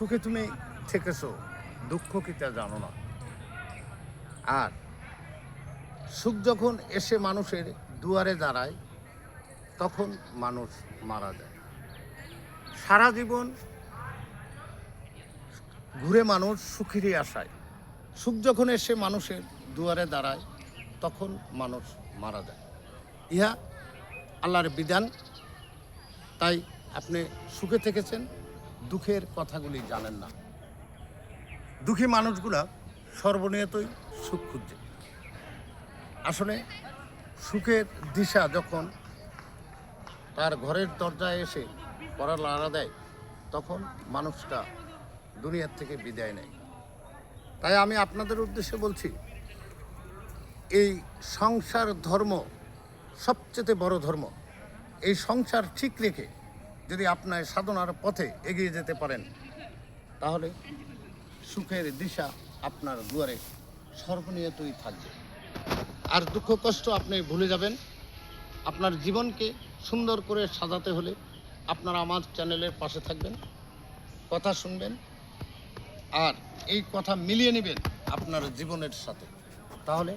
সুখে তুমি থেকেছো দুঃখ কি তা জানো না। আর সুখ যখন এসে মানুষের দুয়ারে দাঁড়ায়, তখন মানুষ মারা যায়। সারা জীবন ঘুরে মানুষ সুখেরই আশায়। সুখ যখন এসে মানুষের দুয়ারে দাঁড়ায়, তখন মানুষ মারা যায়। ইহা আল্লাহর বিধান। তাই আপনি সুখে থেকেছেন? দুঃখের কথাগুলি জানেন না। দুঃখী মানুষগুলা সর্বনিয়তই সুখ খুঁজছে আসলে সুখের দিশা যখন তার ঘরের দরজায় এসে পড়া লাড়া দেয়, তখন মানুষটা দুনিয়ার থেকে বিদায় নেয়। তাই আমি আপনাদের উদ্দেশ্যে বলছি, এই সংসার ধর্ম সবচেয়ে বড় ধর্ম। এই সংসার ঠিক রেখে যদি আপনার সাধনার পথে এগিয়ে যেতে পারেন, তাহলে সুখের দিশা আপনার দুয়ারে সর্বনিয়তই থাকবে। আর দুঃখ কষ্ট আপনি ভুলে যাবেন। আপনার জীবনকে সুন্দর করে সাজাতে হলে আপনারা আমার চ্যানেলের পাশে থাকবেন, কথা শুনবেন, আর এই কথা মিলিয়ে নেবেন আপনার জীবনের সাথে। তাহলে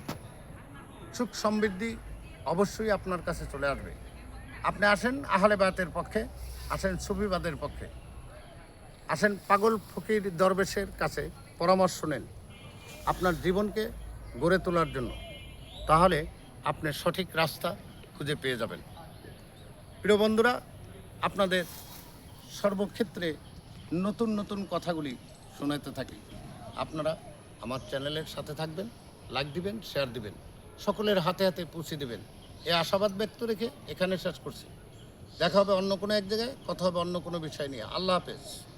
সুখ সমৃদ্ধি অবশ্যই আপনার কাছে চলে আসবে। আপনি আসেন আহলে বায়াতের পক্ষে, আসেন সুফিবাদের পক্ষে। আসেন পাগল ফকির দরবেশের কাছে পরামর্শ নেন আপনার জীবনকে গড়ে তোলার জন্য। তাহলে আপনি সঠিক রাস্তা খুঁজে পেয়ে যাবেন। প্রিয় বন্ধুরা, আপনাদের সর্বক্ষেত্রে নতুন নতুন কথাগুলি শোনাতে থাকি। আপনারা আমার চ্যানেলের সাথে থাকবেন, লাইক দিবেন, শেয়ার দিবেন। সকলের হাতে হাতে পৌঁছে দেবেন। এ আশাবাদ ব্যক্ত রেখে এখানে শেষ করছি। দেখা হবে অন্য কোনো এক জায়গায়, কথা হবে অন্য কোনো বিষয় নিয়ে। আল্লাহ হাফেজ।